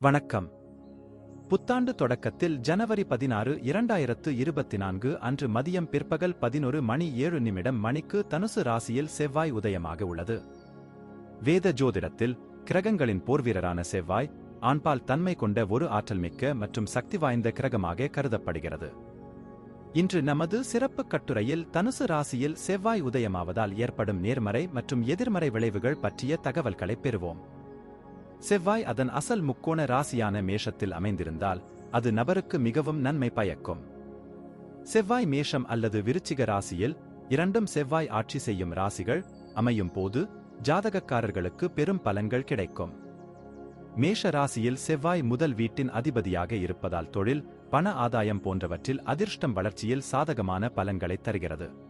வணக்கம். புத்தாண்டு தொடக்கத்தில் ஜனவரி பதினாறு இரண்டாயிரத்து இருபத்தி நான்கு அன்று மதியம் பிற்பகல் பதினொரு மணி ஏழு நிமிடம் மணிக்கு தனுசு ராசியில் செவ்வாய் உதயமாக உள்ளது. வேத ஜோதிடத்தில் கிரகங்களின் போர்வீரரான செவ்வாய் ஆண்பால் தன்மை கொண்ட ஒரு ஆற்றல்மிக்க மற்றும் சக்தி வாய்ந்த கிரகமாக கருதப்படுகிறது. இன்று நமது சிறப்பு கட்டுரையில் தனுசு ராசியில் செவ்வாய் உதயமாவதால் ஏற்படும் நேர்மறை மற்றும் எதிர்மறை விளைவுகள் பற்றிய தகவல்களை பெறுவோம். செவ்வாய் அதன் அசல் முக்கோண ராசியான மேஷத்தில் அமைந்திருந்தால் அது நபருக்கு மிகவும் நன்மை பயக்கும். செவ்வாய் மேஷம் அல்லது விருச்சிக ராசியில் இரண்டும் செவ்வாய் ஆட்சி செய்யும் ராசிகள் அமையும் போது ஜாதகக்காரர்களுக்கு பெரும் பலன்கள் கிடைக்கும். மேஷ ராசியில் செவ்வாய் முதல் வீட்டின் அதிபதியாக இருப்பதால் தொழில் பண ஆதாயம் போன்றவற்றில் அதிர்ஷ்டம் வளர்ச்சியில் சாதகமான பலன்களை தருகிறது.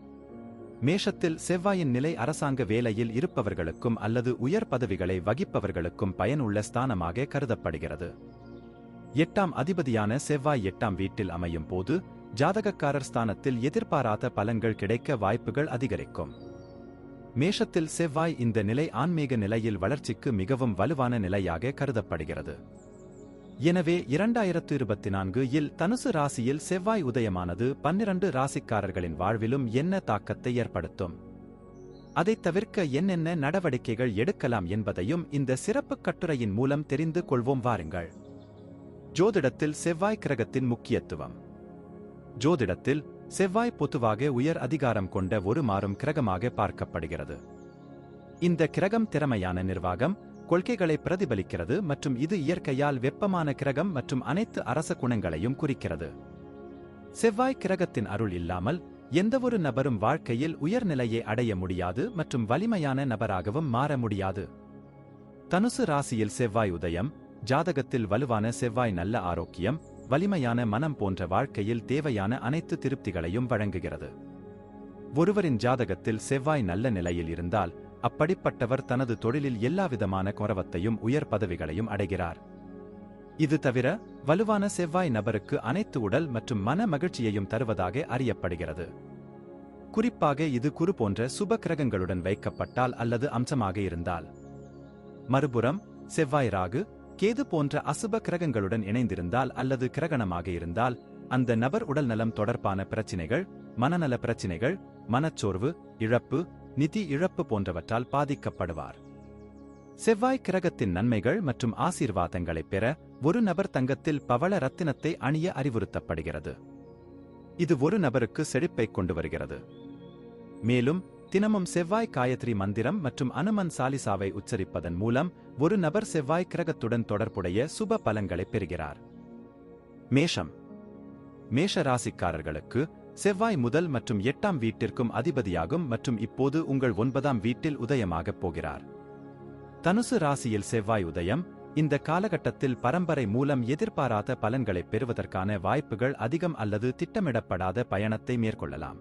மேஷத்தில் செவ்வாயின் நிலை அரசாங்க வேலையில் இருப்பவர்களுக்கும் அல்லது உயர் பதவிகளை வகிப்பவர்களுக்கும் பயனுள்ள ஸ்தானமாக கருதப்படுகிறது. எட்டாம் அதிபதியான செவ்வாய் எட்டாம் வீட்டில் அமையும் போது ஜாதகக்காரர் ஸ்தானத்தில் எதிர்பாராத பலன்கள் கிடைக்க வாய்ப்புகள் அதிகரிக்கும். மேஷத்தில் செவ்வாய் இந்த நிலை ஆன்மீக நிலையில் வளர்ச்சிக்கு மிகவும் வலுவான நிலையாக கருதப்படுகிறது. எனவே இரண்டாயிரத்து இருபத்தி நான்கு இல் தனுசு ராசியில் செவ்வாய் உதயமானது பன்னிரண்டு ராசிக்காரர்களின் வாழ்விலும் என்ன தாக்கத்தை ஏற்படுத்தும்? அதைத் தவிர்க்க என்னென்ன நடவடிக்கைகள் எடுக்கலாம் என்பதையும் இந்த சிறப்பு கட்டுரையின் மூலம் தெரிந்து கொள்வோம் வாருங்கள். ஜோதிடத்தில் செவ்வாய் கிரகத்தின் முக்கியத்துவம். ஜோதிடத்தில் செவ்வாய் பொதுவாக உயர் அதிகாரம் கொண்ட ஒரு மாறும் கிரகமாக பார்க்கப்படுகிறது. இந்த கிரகம் திறமையான நிர்வாகம் கொள்கைகளை பிரதிபலிக்கிறது மற்றும் இது இயற்கையால் வெப்பமான கிரகம் மற்றும் அனைத்து அரச குணங்களையும் குறிக்கிறது. செவ்வாய் கிரகத்தின் அருள் இல்லாமல் எந்தவொரு நபரும் வாழ்க்கையில் உயர்நிலையை அடைய முடியாது மற்றும் வலிமையான நபராகவும் மாற முடியாது. தனுசு ராசியில் செவ்வாய் உதயம் ஜாதகத்தில் வலுவான செவ்வாய் நல்ல ஆரோக்கியம் வலிமையான மனம் போன்ற வாழ்க்கையில் தேவையான அனைத்து திருப்திகளையும் வழங்குகிறது. ஒருவரின் ஜாதகத்தில் செவ்வாய் நல்ல நிலையில் இருந்தால் அப்படிப்பட்டவர் தனது தொழிலில் எல்லாவிதமான குறவத்தையும் உயர் பதவிகளையும் அடைகிறார். இது தவிர வலுவான செவ்வாய் நபருக்கு அனைத்து உடல் மற்றும் மன மகிழ்ச்சியையும் தருவதாக அறியப்படுகிறது. குறிப்பாக இது குரு போன்ற சுப கிரகங்களுடன் வைக்கப்பட்டால் அல்லது அம்சமாக இருந்தால். மறுபுறம் செவ்வாய் ராகு கேது போன்ற அசுப கிரகங்களுடன் இணைந்திருந்தால் அல்லது கிரகணமாக இருந்தால் அந்த நபர் உடல் நலம் தொடர்பான பிரச்சினைகள் மனநல பிரச்சினைகள் மனச்சோர்வு இழப்பு நிதி இழப்பு போன்றவற்றால் பாதிக்கப்படுவார். செவ்வாய் கிரகத்தின் நன்மைகள் மற்றும் ஆசீர்வாதங்களை பெற ஒரு நபர் தங்கத்தில் பவள ரத்தினத்தை அணிய அறிவுறுத்தப்படுகிறது. இது ஒரு நபருக்கு செழிப்பை கொண்டு வருகிறது. மேலும் தினமும் செவ்வாய் காயத்ரி மந்திரம் மற்றும் அனுமன் சாலிசாவை உச்சரிப்பதன் மூலம் ஒரு நபர் செவ்வாய் கிரகத்துடன் தொடர்புடைய சுப பலங்களை பெறுகிறார். மேஷம். மேஷ ராசிக்காரர்களுக்கு செவ்வாய் முதல் மற்றும் எட்டாம் வீட்டிற்கும் அதிபதியாகும் மற்றும் இப்போது உங்கள் ஒன்பதாம் வீட்டில் உதயமாகப் போகிறார். தனுசு ராசியில் செவ்வாய் உதயம் இந்த காலகட்டத்தில் பரம்பரை மூலம் எதிர்பாராத பலன்களை பெறுவதற்கான வாய்ப்புகள் அதிகம் அல்லது திட்டமிடப்படாத பயணத்தை மேற்கொள்ளலாம்.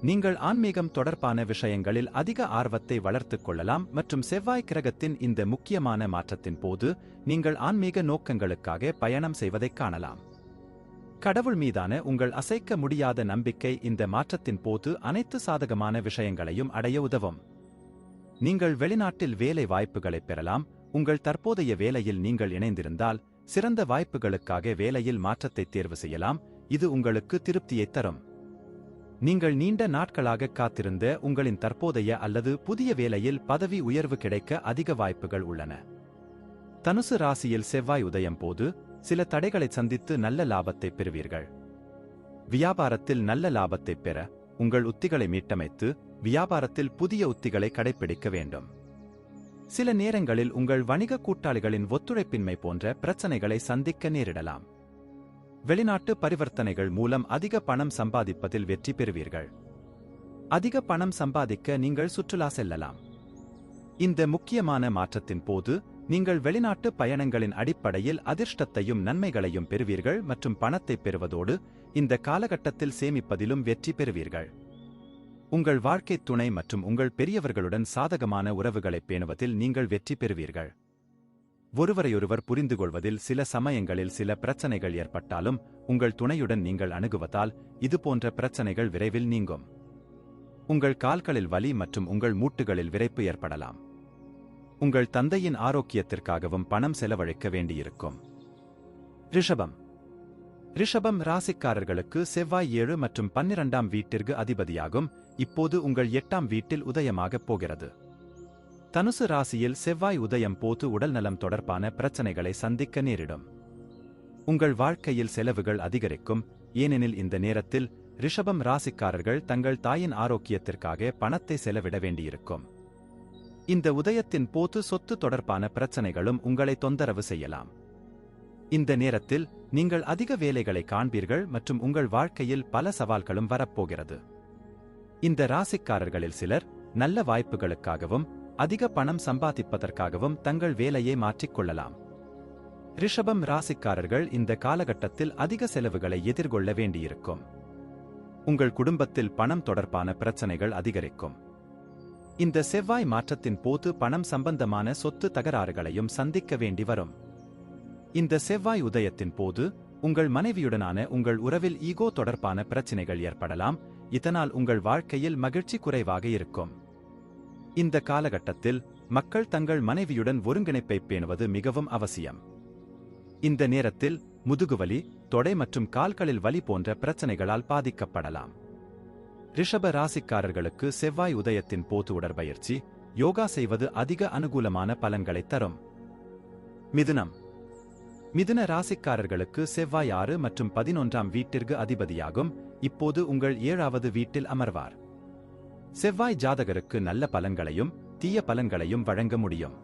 நீங்கள் ஆன்மீகம் தொடர்பான விஷயங்களில் அதிக ஆர்வத்தை வளர்த்துக் கொள்ளலாம் மற்றும் செவ்வாய் கிரகத்தின் இந்த முக்கியமான மாற்றத்தின் போது நீங்கள் ஆன்மீக நோக்கங்களுக்காக பயணம் செய்வதைக் காணலாம். கடவுள் மீதான உங்கள் அசைக்க முடியாத நம்பிக்கை இந்த மாற்றத்தின் போது அனைத்து சாதகமான விஷயங்களையும் அடைய உதவும். நீங்கள் வெளிநாட்டில் வேலை வாய்ப்புகளைப் பெறலாம் உங்கள் தற்போதைய வேலையில் நீங்கள் இணைந்திருந்தால் சிறந்த வாய்ப்புகளுக்காக வேலையில் மாற்றத்தை தேர்வு செய்யலாம் இது உங்களுக்கு திருப்தியைத் தரும். நீங்கள் நீண்ட நாட்களாக காத்திருந்த உங்களின் தற்போதைய அல்லது புதிய வேலையில் பதவி உயர்வு கிடைக்க அதிக வாய்ப்புகள் உள்ளன. தனுசு ராசியில் செவ்வாய் உதயம் போது சில தடைகளை சந்தித்து நல்ல லாபத்தை பெறுவீர்கள். வியாபாரத்தில் நல்ல லாபத்தை பெற உங்கள் உத்திகளை மீட்டமைத்து வியாபாரத்தில் புதிய உத்திகளை கடைபிடிக்க வேண்டும். சில நேரங்களில் உங்கள் வணிக கூட்டாளிகளின் ஒத்துழைப்பின்மை போன்ற பிரச்சனைகளை சந்திக்க நேரிடலாம். வெளிநாட்டு பரிவர்த்தனைகள் மூலம் அதிக பணம் சம்பாதிப்பதில் வெற்றி பெறுவீர்கள். அதிக பணம் சம்பாதிக்க நீங்கள் சுற்றுலா செல்லலாம். இந்த முக்கியமான மாற்றத்தின் போது நீங்கள் வெளிநாட்டு பயணங்களின் அடிப்படையில் அதிர்ஷ்டத்தையும் நன்மைகளையும் பெறுவீர்கள் மற்றும் பணத்தை பெறுவதோடு இந்த காலகட்டத்தில் சேமிப்பதிலும் வெற்றி பெறுவீர்கள். உங்கள் வாழ்க்கை துணை மற்றும் உங்கள் பெரியவர்களுடன் சாதகமான உறவுகளை பேணுவதில் நீங்கள் வெற்றி பெறுவீர்கள். ஒருவரையொருவர் புரிந்து கொள்வதில் சில சமயங்களில் சில பிரச்சனைகள் ஏற்பட்டாலும் உங்கள் துணையுடன் நீங்கள் அணுகுவதால் இதுபோன்ற பிரச்சனைகள் விரைவில் நீங்கும். உங்கள் கால்களில் வலி மற்றும் உங்கள் மூட்டுகளில் விரைப்பு ஏற்படலாம். உங்கள் தந்தையின் ஆரோக்கியத்திற்காகவும் பணம் செலவழிக்க வேண்டியிருக்கும். ரிஷபம். ரிஷபம் ராசிக்காரர்களுக்கு செவ்வாய் ஏழு மற்றும் பன்னிரண்டாம் வீட்டிற்கு அதிபதியாகும். இப்போது உங்கள் எட்டாம் வீட்டில் உதயமாகப் போகிறது. தனுசு ராசியில் செவ்வாய் உதயம் போது உடல்நலம் தொடர்பான பிரச்சனைகளை சந்திக்க நேரிடும். உங்கள் வாழ்க்கையில் செலவுகள் அதிகரிக்கும். ஏனெனில் இந்த நேரத்தில் ரிஷபம் ராசிக்காரர்கள் தங்கள் தாயின் ஆரோக்கியத்திற்காக பணத்தை செலவிட வேண்டியிருக்கும். இந்த உதயத்தின் போது சொத்து தொடர்பான பிரச்சனைகளும் உங்களை தொந்தரவு செய்யலாம். இந்த நேரத்தில் நீங்கள் அதிக வேலைகளை காண்பீர்கள் மற்றும் உங்கள் வாழ்க்கையில் பல சவால்களும் வரப்போகிறது. இந்த ராசிக்காரர்களில் சிலர் நல்ல வாய்ப்புகளுக்காகவும் அதிக பணம் சம்பாதிப்பதற்காகவும் தங்கள் வேலையை மாற்றிக்கொள்ளலாம் ரிஷபம் ராசிக்காரர்கள் இந்த காலகட்டத்தில் அதிக செலவுகளை எதிர்கொள்ள வேண்டியிருக்கும். உங்கள் குடும்பத்தில் பணம் தொடர்பான பிரச்சனைகள் அதிகரிக்கும். இந்த செவ்வாய் மாற்றத்தின் போது பணம் சம்பந்தமான சொத்து தகராறுகளையும் சந்திக்க வேண்டி வரும். இந்த செவ்வாய் உதயத்தின் போது உங்கள் மனைவியுடனான உங்கள் உறவில் ஈகோ தொடர்பான பிரச்சினைகள் ஏற்படலாம். இதனால் உங்கள் வாழ்க்கையில் மகிழ்ச்சி குறைவாக இருக்கும். இந்த காலகட்டத்தில் மக்கள் தங்கள் மனைவியுடன் ஒருங்கிணைப்பை பேணுவது மிகவும் அவசியம். இந்த நேரத்தில் முதுகுவலி தொடை மற்றும் கால்களில் வலி போன்ற பிரச்சனைகளால் பாதிக்கப்படலாம். ரிஷப ராசிக்காரர்களுக்கு செவ்வாய் உதயத்தின் போது உடற்பயிற்சி யோகா செய்வது அதிக அனுகூலமான பலன்களை தரும். மிதுனம். மிதுன ராசிக்காரர்களுக்கு செவ்வாய் ஆறு மற்றும் பதினொன்றாம் வீட்டிற்கு அதிபதியாகும். இப்போது உங்கள் ஏழாவது வீட்டில் அமர்வார். செவ்வாய் ஜாதகருக்கு நல்ல பலன்களையும் தீய பலன்களையும் வழங்க முடியும்.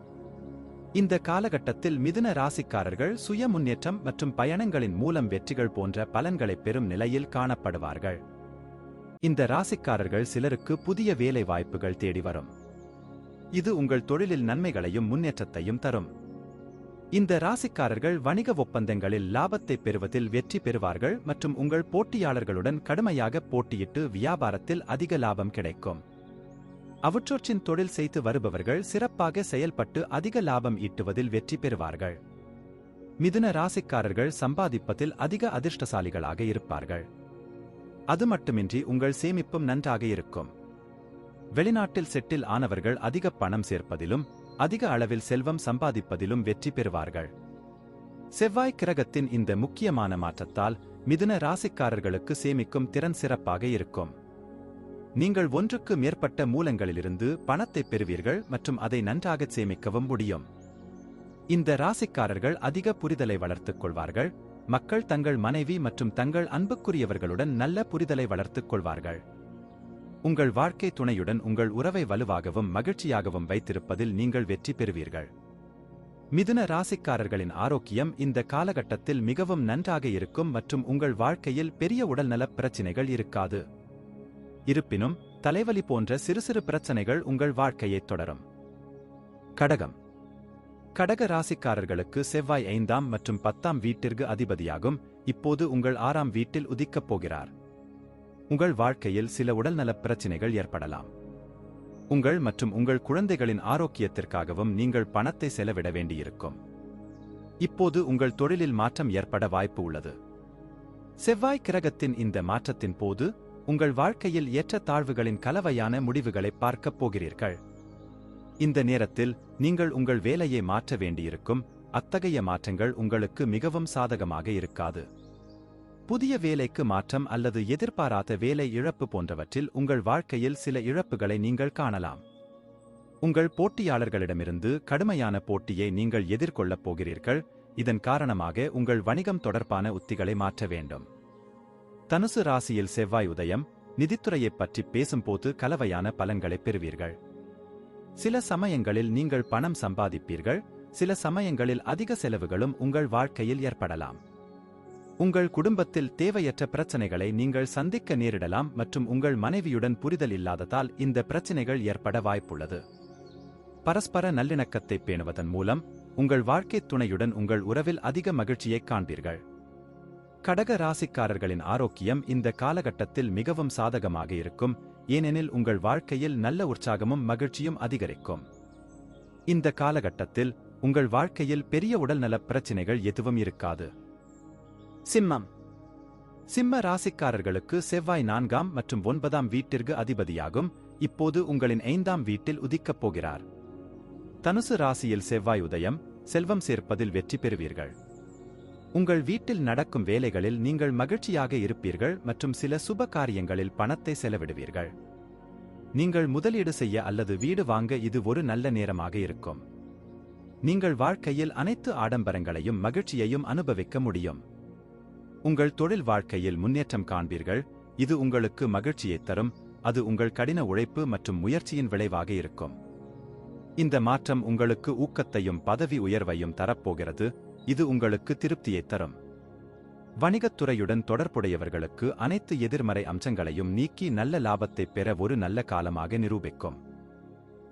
இந்த காலகட்டத்தில் மிதுன ராசிக்காரர்கள் சுய முன்னேற்றம் மற்றும் பயணங்களின் மூலம் வெற்றிகள் போன்ற பலன்களை பெறும் நிலையில் காணப்படுவார்கள். இந்த ராசிக்காரர்கள் சிலருக்கு புதிய வேலை வாய்ப்புகள் தேடி வரும். இது உங்கள் தொழிலில் நன்மைகளையும் முன்னேற்றத்தையும் தரும். இந்த ராசிக்காரர்கள் வணிக ஒப்பந்தங்களில் லாபத்தை பெறுவதில் வெற்றி பெறுவார்கள் மற்றும் உங்கள் போட்டியாளர்களுடன் கடுமையாக போட்டியிட்டு வியாபாரத்தில் அதிக லாபம் கிடைக்கும். அவற்றொற்றின் தொழில் செய்து வருபவர்கள் சிறப்பாக செயல்பட்டு அதிக லாபம் ஈட்டுவதில் வெற்றி பெறுவார்கள். மிதுன ராசிக்காரர்கள் சம்பாதிப்பதில் அதிக அதிர்ஷ்டசாலிகளாக இருப்பார்கள். அது மட்டுமின்றி உங்கள் சேமிப்பும் நன்றாக இருக்கும். வெளிநாட்டில் செட்டில் ஆனவர்கள் அதிக பணம் சேர்ப்பதிலும் அதிக அளவில் செல்வம் சம்பாதிப்பதிலும் வெற்றி பெறுவார்கள். செவ்வாய் கிரகத்தின் இந்த முக்கியமான மாற்றத்தால் மிதுன ராசிக்காரர்களுக்கு சேமிக்கும் திறன் சிறப்பாக இருக்கும். நீங்கள் ஒன்றுக்கு மேற்பட்ட மூலங்களிலிருந்து பணத்தை பெறுவீர்கள் மற்றும் அதை நன்றாக சேமிக்கவும் முடியும். இந்த ராசிக்காரர்கள் அதிக புரிதலை வளர்த்துக் கொள்வார்கள் மக்கள் தங்கள் மனைவி மற்றும் தங்கள் அன்புக்குரியவர்களுடன் நல்ல புரிதலை வளர்த்துக் கொள்வார்கள். உங்கள் வாழ்க்கை துணையுடன் உங்கள் உறவை வலுவாகவும் மகிழ்ச்சியாகவும் வைத்திருப்பதில் நீங்கள் வெற்றி பெறுவீர்கள். மிதுன ராசிக்காரர்களின் ஆரோக்கியம் இந்த காலகட்டத்தில் மிகவும் நன்றாக இருக்கும் மற்றும் உங்கள் வாழ்க்கையில் பெரிய உடல்நலப் பிரச்சினைகள் இருக்காது. இருப்பினும் தலைவலி போன்ற சிறு சிறு பிரச்சனைகள் உங்கள் வாழ்க்கையைத் தொடரும். கடகம். கடக ராசிக்காரர்களுக்கு செவ்வாய் ஐந்தாம் மற்றும் பத்தாம் வீட்டிற்கு அதிபதியாகும். இப்போது உங்கள் ஆறாம் வீட்டில் உதிக்கப் போகிறார். உங்கள் வாழ்க்கையில் சில உடல்நலப் பிரச்சினைகள் ஏற்படலாம். உங்கள் மற்றும் உங்கள் குழந்தைகளின் ஆரோக்கியத்திற்காகவும் நீங்கள் பணத்தை செலவிட வேண்டியிருக்கும். இப்போது உங்கள் தொழிலில் மாற்றம் ஏற்பட வாய்ப்பு உள்ளது. செவ்வாய் கிரகத்தின் இந்த மாற்றத்தின் போது உங்கள் வாழ்க்கையில் ஏற்ற தாழ்வுகளின் கலவையான முடிவுகளை பார்க்கப் போகிறீர்கள். இந்த நேரத்தில் நீங்கள் உங்கள் வேலையை மாற்ற வேண்டியிருக்கும். அத்தகைய மாற்றங்கள் உங்களுக்கு மிகவும் சாதகமாக இருக்காது. புதிய வேலைக்கு மாற்றம் அல்லது எதிர்பாராத வேலை இழப்பு போன்றவற்றில் உங்கள் வாழ்க்கையில் சில இழப்புகளை நீங்கள் காணலாம். உங்கள் போட்டியாளர்களிடமிருந்து கடுமையான போட்டியை நீங்கள் எதிர்கொள்ளப் போகிறீர்கள். இதன் காரணமாக உங்கள் வணிகம் தொடர்பான உத்திகளை மாற்ற வேண்டும். தனுசு ராசியில் செவ்வாய் உதயம் நிதித்துறையைப் பற்றி பேசும்போது கலவையான பலன்களைப் பெறுவீர்கள். சில சமயங்களில் நீங்கள் பணம் சம்பாதிப்பீர்கள் சில சமயங்களில் அதிக செலவுகளும் உங்கள் வாழ்க்கையில் ஏற்படலாம். உங்கள் குடும்பத்தில் தேவையற்ற பிரச்சனைகளை நீங்கள் சந்திக்க நேரிடலாம் மற்றும் உங்கள் மனைவியுடன் புரிதல் இல்லாததால் இந்த பிரச்சனைகள் ஏற்பட வாய்ப்புள்ளது. பரஸ்பர நல்லிணக்கத்தை பேணுவதன் மூலம் உங்கள் வாழ்க்கை துணையுடன் உங்கள் உறவில் அதிக மகிழ்ச்சியைக் காண்பீர்கள். கடக ராசிக்காரர்களின் ஆரோக்கியம் இந்த காலகட்டத்தில் மிகவும் சாதகமாக இருக்கும். ஏனெனில் உங்கள் வாழ்க்கையில் நல்ல உற்சாகமும் மகிழ்ச்சியும் அதிகரிக்கும். இந்த காலகட்டத்தில் உங்கள் வாழ்க்கையில் பெரிய உடல்நலப் பிரச்சினைகள் எதுவும் இருக்காது. சிம்மம். சிம்ம ராசிக்காரர்களுக்கு செவ்வாய் நான்காம் மற்றும் ஒன்பதாம் வீட்டிற்கு அதிபதியாகும். இப்போது உங்களின் ஐந்தாம் வீட்டில் உதிக்கப் போகிறார். தனுசு ராசியில் செவ்வாய் உதயம் செல்வம் சேர்ப்பதில் வெற்றி பெறுவீர்கள். உங்கள் வீட்டில் நடக்கும் வேலைகளில் நீங்கள் மகிழ்ச்சியாக இருப்பீர்கள் மற்றும் சில சுப காரியங்களில் பணத்தை செலவிடுவீர்கள். நீங்கள் முதலீடு செய்ய அல்லது வீடு வாங்க இது ஒரு நல்ல நேரமாக இருக்கும். நீங்கள் வாழ்க்கையில் அனைத்து ஆடம்பரங்களையும் மகிழ்ச்சியையும் அனுபவிக்க முடியும். உங்கள் தொழில் வாழ்க்கையில் முன்னேற்றம் காண்பீர்கள் இது உங்களுக்கு மகிழ்ச்சியைத் தரும் அது உங்கள் கடின உழைப்பு மற்றும் முயற்சியின் விளைவாக இருக்கும். இந்த மாற்றம் உங்களுக்கு ஊக்கத்தையும் பதவி உயர்வையும் தரப்போகிறது இது உங்களுக்கு திருப்தியைத் தரும். வணிகத்துறையுடன் தொடர்புடையவர்களுக்கு அனைத்து எதிர்மறை அம்சங்களையும் நீக்கி நல்ல லாபத்தைப் பெற ஒரு நல்ல காலமாக நிரூபிக்கும்.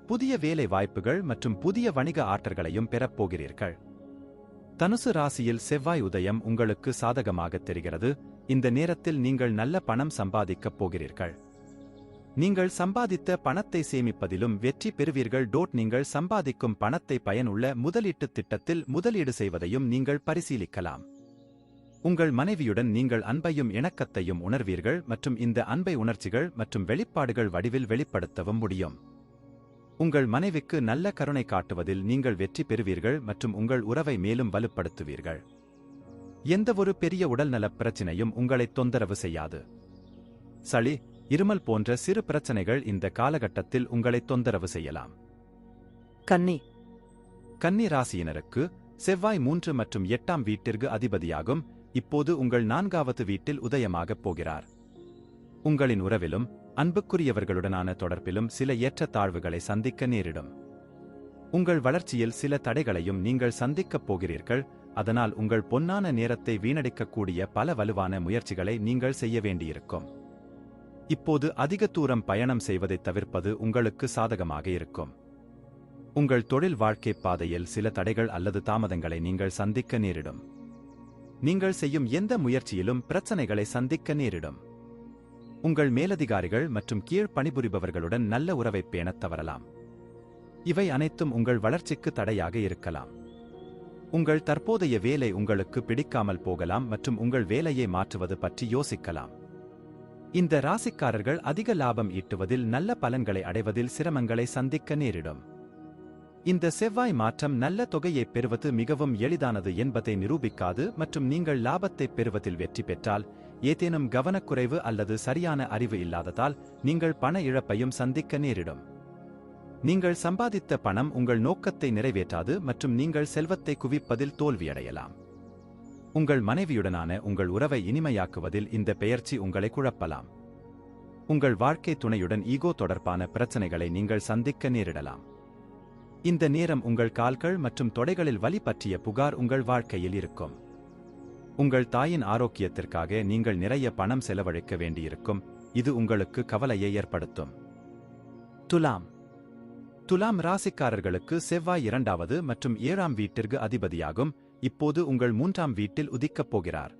புதிய வேலை வாய்ப்புகள் மற்றும் புதிய வணிக ஆற்றல்களையும் பெறப்போகிறீர்கள் தனுசு ராசியில் செவ்வாய் உதயம் உங்களுக்கு சாதகமாகத் தெரிகிறது. இந்த நேரத்தில் நீங்கள் நல்ல பணம் சம்பாதிக்கப் போகிறீர்கள். நீங்கள் சம்பாதித்த பணத்தை சேமிப்பதிலும் வெற்றி பெறுவீர்கள். டோட் நீங்கள் சம்பாதிக்கும் பணத்தை பயனுள்ள முதலீட்டுத் திட்டத்தில் முதலீடு செய்வதையும் நீங்கள் பரிசீலிக்கலாம். உங்கள் மனைவியுடன் நீங்கள் அன்பையும் இணக்கத்தையும் உணர்வீர்கள் மற்றும் இந்த அன்பை உணர்ச்சிகள் மற்றும் வெளிப்பாடுகள் வடிவில் வெளிப்படுத்தவும் முடியும். உங்கள் மனைவிக்கு நல்ல கருணை காட்டுவதில் நீங்கள் வெற்றி பெறுவீர்கள் மற்றும் உங்கள் உறவை மேலும் வலுப்படுத்துவீர்கள். எந்தவொரு பெரிய உடல்நலப் பிரச்சினையும் உங்களை தொந்தரவு செய்யாது. சளி இருமல் போன்ற சிறு பிரச்சனைகள் இந்த காலகட்டத்தில் உங்களை தொந்தரவு செய்யலாம். கன்னி. கன்னி ராசியினருக்கு செவ்வாய் மூன்று மற்றும் எட்டாம் வீட்டிற்கு அதிபதியாகும். இப்போது உங்கள் நான்காவது வீட்டில் உதயமாகப் போகிறார். உங்களின் உறவிலும் அன்புக்குரியவர்களுடனான தொடர்பிலும் சில ஏற்றத்தாழ்வுகளை சந்திக்க நேரிடும். உங்கள் வளர்ச்சியில் சில தடைகளையும் நீங்கள் சந்திக்கப் போகிறீர்கள். அதனால் உங்கள் பொன்னான நேரத்தை வீணடிக்கக்கூடிய பல வலுவான முயற்சிகளை நீங்கள் செய்ய வேண்டியிருக்கும். இப்போது அதிக தூரம் பயணம் செய்வதைத் தவிர்ப்பது உங்களுக்கு சாதகமாக இருக்கும். உங்கள் தொழில் வாழ்க்கை பாதையில் சில தடைகள் அல்லது தாமதங்களை நீங்கள் சந்திக்க நேரிடும். நீங்கள் செய்யும் எந்த முயற்சியிலும் பிரச்சனைகளை சந்திக்க நேரிடும். உங்கள் மேலதிகாரிகள் மற்றும் கீழ் பணிபுரிபவர்களுடன் நல்ல உறவை பேணத் தவறலாம். இவை அனைத்தும் உங்கள் வளர்ச்சிக்கு தடையாக இருக்கலாம். உங்கள் தற்போதைய வேலை உங்களுக்கு பிடிக்காமல் போகலாம் மற்றும் உங்கள் வேலையை மாற்றுவது பற்றி யோசிக்கலாம். இந்த ராசிக்காரர்கள் அதிக லாபம் ஈட்டுவதில் நல்ல பலன்களை அடைவதில் சிரமங்களை சந்திக்க நேரிடும். இந்த செவ்வாய் மாற்றம் நல்ல தொகையைப் பெறுவது மிகவும் எளிதானது என்பதை நிரூபிக்காது மற்றும் நீங்கள் லாபத்தைப் பெறுவதில் வெற்றி பெற்றால் ஏதேனும் கவனக்குறைவு அல்லது சரியான அறிவு இல்லாததால் நீங்கள் பண இழப்பையும் சந்திக்க நேரிடும். நீங்கள் சம்பாதித்த பணம் உங்கள் நோக்கத்தை நிறைவேற்றாது மற்றும் நீங்கள் செல்வத்தை குவிப்பதில் தோல்வியடையலாம். உங்கள் மனைவியுடனான உங்கள் உறவை இனிமையாக்குவதில் இந்த பெயர்ச்சி உங்களை குழப்பலாம். உங்கள் வாழ்க்கை துணையுடன் ஈகோ தொடர்பான பிரச்சனைகளை நீங்கள் சந்திக்க நேரிடலாம். இந்த நேரம் உங்கள் கால்கள் மற்றும் தொடைகளில் வலி பற்றிய புகார் உங்கள் வாழ்க்கையில் இருக்கும். உங்கள் தாயின் ஆரோக்கியத்திற்காக நீங்கள் நிறைய பணம் செலவழிக்க வேண்டியிருக்கும். இது உங்களுக்கு கவலையை ஏற்படுத்தும். துலாம். துலாம் ராசிக்காரர்களுக்கு செவ்வாய் இரண்டாவது மற்றும் ஏழாம் வீட்டிற்கு அதிபதியாகும். இப்போது உங்கள் மூன்றாம் வீட்டில் உதிக்கப் போகிறார்.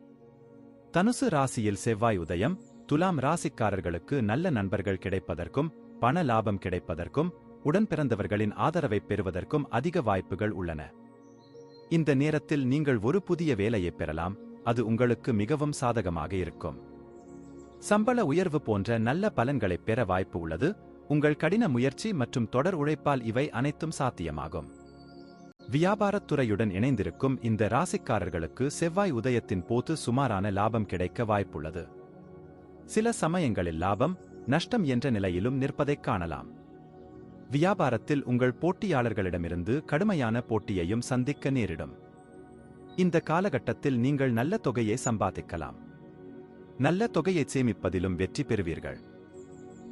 தனுசு ராசியில் செவ்வாய் உதயம் துலாம் ராசிக்காரர்களுக்கு நல்ல நண்பர்கள் கிடைப்பதற்கும் பண லாபம் கிடைப்பதற்கும் உடன் பிறந்தவர்களின் ஆதரவைப் பெறுவதற்கும் அதிக வாய்ப்புகள் உள்ளன. இந்த நேரத்தில் நீங்கள் ஒரு புதிய வேலையைப் பெறலாம் அது உங்களுக்கு மிகவும் சாதகமாக இருக்கும். சம்பள உயர்வு போன்ற நல்ல பலன்களைப் பெற வாய்ப்பு உள்ளது உங்கள் கடின முயற்சி மற்றும் தொடர் உழைப்பால் இவை அனைத்தும் சாத்தியமாகும். வியாபாரத்துறையுடன் இணைந்திருக்கும் இந்த ராசிக்காரர்களுக்கு செவ்வாய் உதயத்தின் போது சுமாரான லாபம் கிடைக்க வாய்ப்புள்ளது. சில சமயங்களில் லாபம் நஷ்டம் என்ற நிலையிலும் நிற்பதைக் காணலாம். வியாபாரத்தில் உங்கள் போட்டியாளர்களிடமிருந்து கடுமையான போட்டியையும் சந்திக்க நேரிடும். இந்த காலகட்டத்தில் நீங்கள் நல்ல தொகையை சம்பாதிக்கலாம். நல்ல தொகையை சேமிப்பதிலும் வெற்றி பெறுவீர்கள்.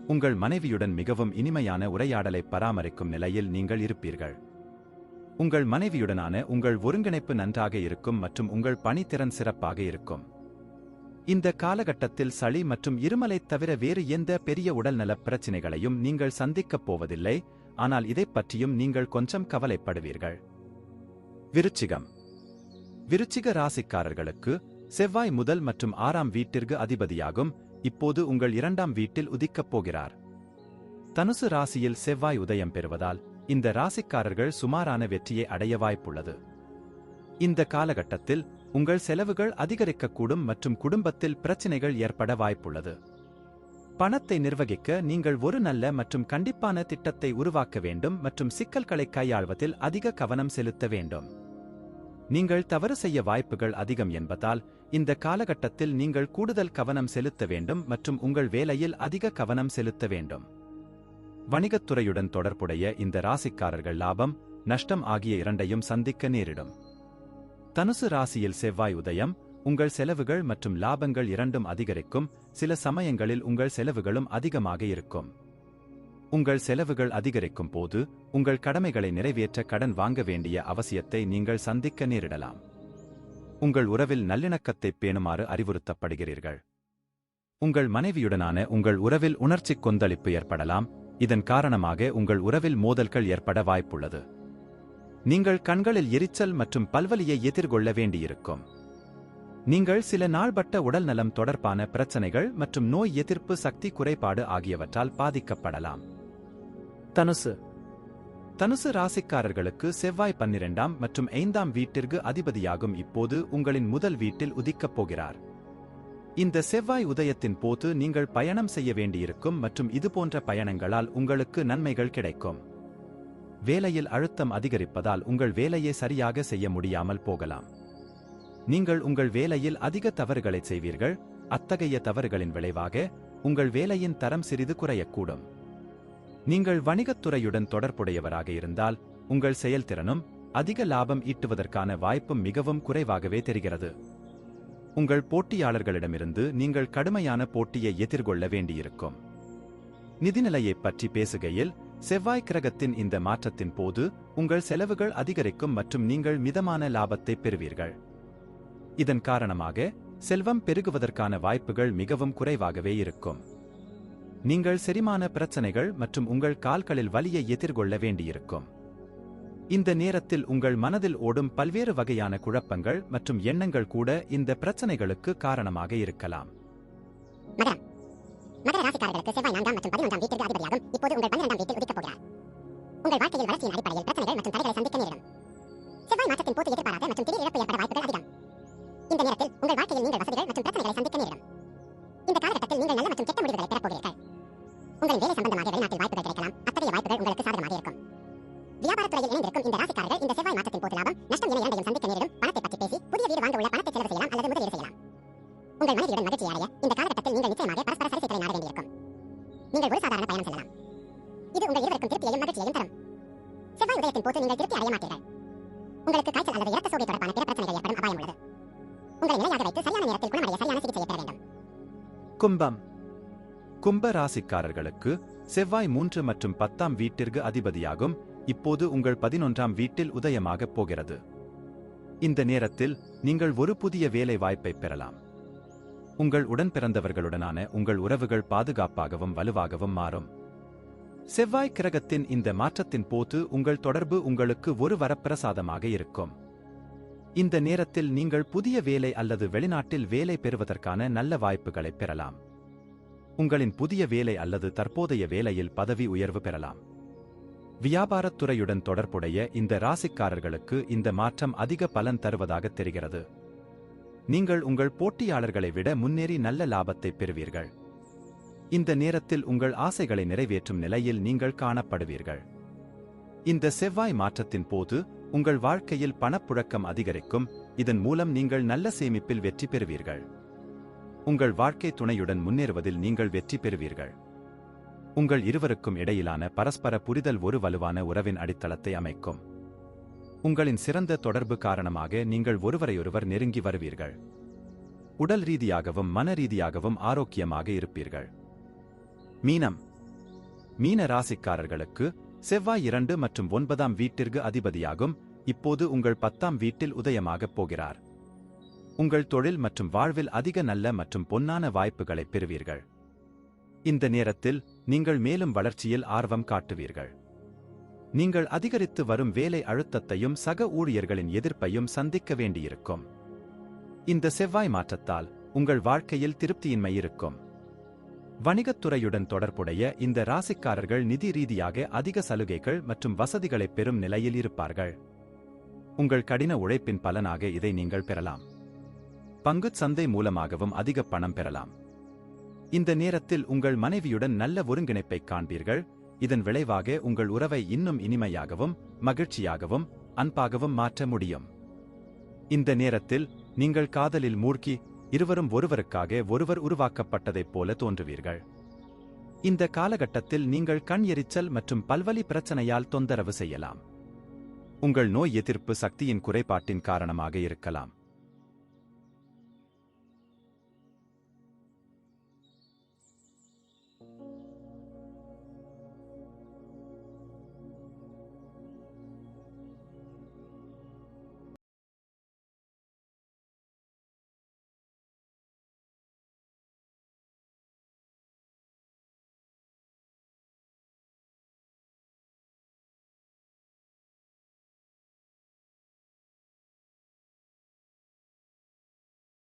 உங்கள் மனைவியுடன் மிகவும் இனிமையான உரையாடலை பராமரிக்கும் நிலையில் நீங்கள் இருப்பீர்கள். உங்கள் மனைவியுடனான உங்கள் ஒருங்கிணைப்பு நன்றாக இருக்கும் மற்றும் உங்கள் பணித்திறன் சிறப்பாக இருக்கும். இந்த காலகட்டத்தில் சளி மற்றும் இருமலைத் தவிர வேறு எந்த பெரிய உடல்நலப் பிரச்சினைகளையும் நீங்கள் சந்திக்கப் போவதில்லை ஆனால் இதைப் பற்றியும் நீங்கள் கொஞ்சம் கவலைப்படுவீர்கள். விருச்சிகம். விருச்சிக ராசிக்காரர்களுக்கு செவ்வாய் முதல் மற்றும் ஆறாம் வீட்டிற்கு அதிபதியாகும் இப்போது உங்கள் இரண்டாம் வீட்டில் உதிக்கப் போகிறார். தனுசு ராசியில் செவ்வாய் உதயம் பெறுவதால் இந்த ராசிக்காரர்கள் சுமாரான வெற்றியை அடைய வாய்ப்புள்ளது. இந்த காலகட்டத்தில் உங்கள் செலவுகள் அதிகரிக்கக்கூடும் மற்றும் குடும்பத்தில் பிரச்சினைகள் ஏற்பட வாய்ப்புள்ளது. பணத்தை நிர்வகிக்க நீங்கள் ஒரு நல்ல மற்றும் கண்டிப்பான திட்டத்தை உருவாக்க வேண்டும் மற்றும் சிக்கல்களை கையாள்வதில் அதிக கவனம் செலுத்த வேண்டும். நீங்கள் தவறு செய்ய வாய்ப்புகள் அதிகம் என்பதால் இந்த காலகட்டத்தில் நீங்கள் கூடுதல் கவனம் செலுத்த வேண்டும் மற்றும் உங்கள் வேலையில் அதிக கவனம் செலுத்த வேண்டும். வணிகத்துறையுடன் தொடர்புடைய இந்த ராசிக்காரர்கள் லாபம் நஷ்டம் ஆகிய இரண்டையும் சந்திக்க நேரிடும். தனுசு ராசியில் செவ்வாய் உதயம் உங்கள் செலவுகள் மற்றும் லாபங்கள் இரண்டும் அதிகரிக்கும் சில சமயங்களில் உங்கள் செலவுகளும் அதிகமாக இருக்கும். உங்கள் செலவுகள் அதிகரிக்கும் போது உங்கள் கடமைகளை நிறைவேற்ற கடன் வாங்க வேண்டிய அவசியத்தை நீங்கள் சந்திக்க நேரிடலாம். உங்கள் உறவில் நல்லிணக்கத்தை பேணுமாறு அறிவுறுத்தப்படுகிறீர்கள். உங்கள் மனைவியுடனான உங்கள் உறவில் உணர்ச்சி கொந்தளிப்பு ஏற்படலாம் இதன் காரணமாக உங்கள் உறவில் மோதல்கள் ஏற்பட வாய்ப்புள்ளது. நீங்கள் கண்களில் எரிச்சல் மற்றும் பல்வலியை எதிர்கொள்ள வேண்டியிருக்கும். நீங்கள் சில நாள்பட்ட உடல்நலம் தொடர்பான பிரச்சனைகள் மற்றும் நோய் எதிர்ப்பு சக்தி குறைபாடு ஆகியவற்றால் பாதிக்கப்படலாம். தனுசு. தனுசு ராசிக்காரர்களுக்கு செவ்வாய் பன்னிரெண்டாம் மற்றும் ஐந்தாம் வீட்டிற்கு அதிபதியாகும் இப்போது உங்களின் முதல் வீட்டில் உதிக்கப் போகிறார். இந்த செவ்வாய் உதயத்தின் போது நீங்கள் பயணம் செய்ய வேண்டியிருக்கும் மற்றும் இதுபோன்ற பயணங்களால் உங்களுக்கு நன்மைகள் கிடைக்கும். வேலையில் அழுத்தம் அதிகரிப்பதால் உங்கள் வேலையை சரியாக செய்ய முடியாமல் போகலாம். நீங்கள் உங்கள் வேலையில் அதிக தவறுகளை செய்வீர்கள் அத்தகைய தவறுகளின் விளைவாக உங்கள் வேலையின் தரம் சிறிது குறையக்கூடும். நீங்கள் வணிகத்துறையுடன் தொடர்புடையவராக இருந்தால் உங்கள் செயல்திறனும் அதிக லாபம் ஈட்டுவதற்கான வாய்ப்பும் மிகவும் குறைவாகவே தெரிகிறது. உங்கள் போட்டியாளர்களிடமிருந்து நீங்கள் கடுமையான போட்டியை எதிர்கொள்ள வேண்டியிருக்கும். நிதிநிலையைப் பற்றி பேசுகையில் செவ்வாய் கிரகத்தின் இந்த மாற்றத்தின் போது உங்கள் செலவுகள் அதிகரிக்கும் மற்றும் நீங்கள் மிதமான லாபத்தை பெறுவீர்கள். இதன் காரணமாக செல்வம் பெருகுவதற்கான வாய்ப்புகள் மிகவும் குறைவாகவே இருக்கும். நீங்கள் செரிமான பிரச்சனைகள் மற்றும் உங்கள் கால்களில் வலியை எதிர்கொள்ள வேண்டியிருக்கும். இந்த நேரத்தில் உங்கள் மனதில் ஓடும் பல்வேறு வகையான குழப்பங்கள் மற்றும் எண்ணங்கள் கூட இந்த பிரச்சனைகளுக்கு காரணமாக இருக்கலாம். உங்கள் உங்கள் வாழ்க்கையில் வளர்ச்சியின் அடிப்படையில் பிரச்சனைகள் மற்றும் தடைகளை சந்திக்க நேரிடும். செவ்வாய் மாற்றத்தின் போது எதிர்பாராத மற்றும் திடீர் இழப்பு ஏற்பட வாய்ப்புகள் அதிகம். இந்த நேரத்தில் உங்கள் வாழ்க்கையில் நீங்கள் வசதிகள் மற்றும் பிரச்சனைகளை சந்திக்க நேரிடும். இந்த காலகட்டத்தில் நீங்கள் நல்ல மற்றும் கெட்ட முடிவுகளை பெறப் போகிறீர்கள். உங்களின் வேலை சம்பந்தமாக வெளிநாட்டில் வாய்ப்புகள் கிடைக்கலாம். அத்தகைய வாய்ப்புகள் உங்களுக்கு சாதகமாக இருக்கும். வியாபாரத்துறையில் இணைந்திருக்கும் இந்த ராசிக்காரர்கள் இந்த செவ்வாய் மாற்றத்தின் போது லாபம் நஷ்டம் என இரண்டையும் சந்திக்க நேரிடும். பணத்தை பற்றி பேசி புதிய வீடு வாங்க உள்ள பணத்தை செலவு செய்யலாம் அல்லது முதலீடு செய்யலாம். உங்கள் மனைவியுடன் மகிழ்ச்சி அடைய இந்த காலகட்டத்தில் நீங்கள் நிச்சயமாக பரஸ்பர சரிசிக்கலை நாட வேண்டியிருக்கும். நீங்கள் ஒரு சாதாரண பயணம் செல்லலாம். இது உங்கள் இருவருக்கும் திருப்தியையும் மகிழ்ச்சியையும் தரும். செவ்வாய் உதயத்தின் போது நீங்கள் திருப்தி அடைய மாட்டீர்கள். உங்களுக்கு காய்ச்சல் அல்லது இரத்த சோகை தொடர்பான பிற பிரச்சனைகள் ஏற்படும் அபாயம் உள்ளது. உங்களை நிலையாக வைத்து சரியான நேரத்தில் குணமடைய சரியான சிகிச்சையை பெற வேண்டும். கும்பம். கும்ப ராசிக்காரர்களுக்கு செவ்வாய் மூன்று மற்றும் பத்தாம் வீட்டிற்கு அதிபதியாகும் இப்போது உங்கள் பதினொன்றாம் வீட்டில் உதயமாகப் போகிறது. இந்த நேரத்தில் நீங்கள் ஒரு புதிய வேலை வாய்ப்பை பெறலாம். உங்கள் உடன்பிறந்தவர்களுடனான உங்கள் உறவுகள் பாதுகாப்பாகவும் வலுவாகவும் மாறும். செவ்வாய் கிரகத்தின் இந்த மாற்றத்தின் போது உங்கள் தொடர்பு உங்களுக்கு ஒரு வரப்பிரசாதமாக இருக்கும். இந்த நேரத்தில் நீங்கள் புதிய வேலை அல்லது வெளிநாட்டில் வேலை பெறுவதற்கான நல்ல வாய்ப்புகளை பெறலாம். உங்களின் புதிய வேலை அல்லது தற்போதைய வேலையில் பதவி உயர்வு பெறலாம். வியாபாரத்துறையுடன் தொடர்புடைய இந்த ராசிக்காரர்களுக்கு இந்த மாற்றம் அதிக பலன் தருவதாக தெரிகிறது. நீங்கள் உங்கள் போட்டியாளர்களை விட முன்னேறி நல்ல லாபத்தை பெறுவீர்கள். இந்த நேரத்தில் உங்கள் ஆசைகளை நிறைவேற்றும் நிலையில் நீங்கள் காணப்படுவீர்கள். இந்த செவ்வாய் மாற்றத்தின் போது உங்கள் வாழ்க்கையில் பணப்புழக்கம் அதிகரிக்கும். இதன் மூலம் நீங்கள் நல்ல சேமிப்பில் வெற்றி பெறுவீர்கள். உங்கள் வாழ்க்கை துணையுடன் முன்னேறுவதில் நீங்கள் வெற்றி பெறுவீர்கள். உங்கள் இருவருக்கும் இடையிலான பரஸ்பர புரிதல் ஒரு வலுவான உறவின் அடித்தளத்தை அமைக்கும். உங்களின் சிறந்த தொடர்பு காரணமாக நீங்கள் ஒருவரையொருவர் நெருங்கி வருவீர்கள். உடல் ரீதியாகவும் மன ரீதியாகவும் ஆரோக்கியமாக இருப்பீர்கள். மீனம். மீன ராசிக்காரர்களுக்கு செவ்வாய் இரண்டு மற்றும் ஒன்பதாம் வீட்டிற்கு அதிபதியாகும். இப்போது உங்கள் பத்தாம் வீட்டில் உதயமாகப் போகிறார். உங்கள் தொழில் மற்றும் வாழ்வில் அதிக நல்ல மற்றும் பொன்னான வாய்ப்புகளை பெறுவீர்கள். இந்த நேரத்தில் நீங்கள் மேலும் வளர்ச்சியில் ஆர்வம் காட்டுவீர்கள். நீங்கள் அதிகரித்து வரும் வேலை அழுத்தத்தையும் சக ஊழியர்களின் எதிர்ப்பையும் சந்திக்க வேண்டியிருக்கும். இந்த செவ்வாய் மாற்றத்தால் உங்கள் வாழ்க்கையில் திருப்தியின்மை இருக்கும். வணிகத்துறையுடன் தொடர்புடைய இந்த ராசிக்காரர்கள் நிதி ரீதியாக அதிக சலுகைகள் மற்றும் வசதிகளை பெறும் நிலையில் இருப்பார்கள். உங்கள் கடின உழைப்பின் பலனாக இதை நீங்கள் பெறலாம். பங்குச் சந்தை மூலமாகவும் அதிக பணம் பெறலாம். இந்த நேரத்தில் உங்கள் மனைவியுடன் நல்ல ஒருங்கிணைப்பைக் காண்பீர்கள். இதன் விளைவாக உங்கள் உறவை இன்னும் இனிமையாகவும் மகிழ்ச்சியாகவும் அன்பாகவும் மாற்ற முடியும். இந்த நேரத்தில் நீங்கள் காதலில் மூழ்கி இருவரும் ஒருவருக்காக ஒருவர் உருவாக்கப்பட்டதைப் போல தோன்றுவீர்கள். இந்த காலகட்டத்தில் நீங்கள் கண் எரிச்சல் மற்றும் பல்வலி பிரச்சனையால் தொந்தரவு செய்யலாம். உங்கள் நோய் எதிர்ப்பு சக்தியின் குறைபாட்டின் காரணமாக இருக்கலாம்.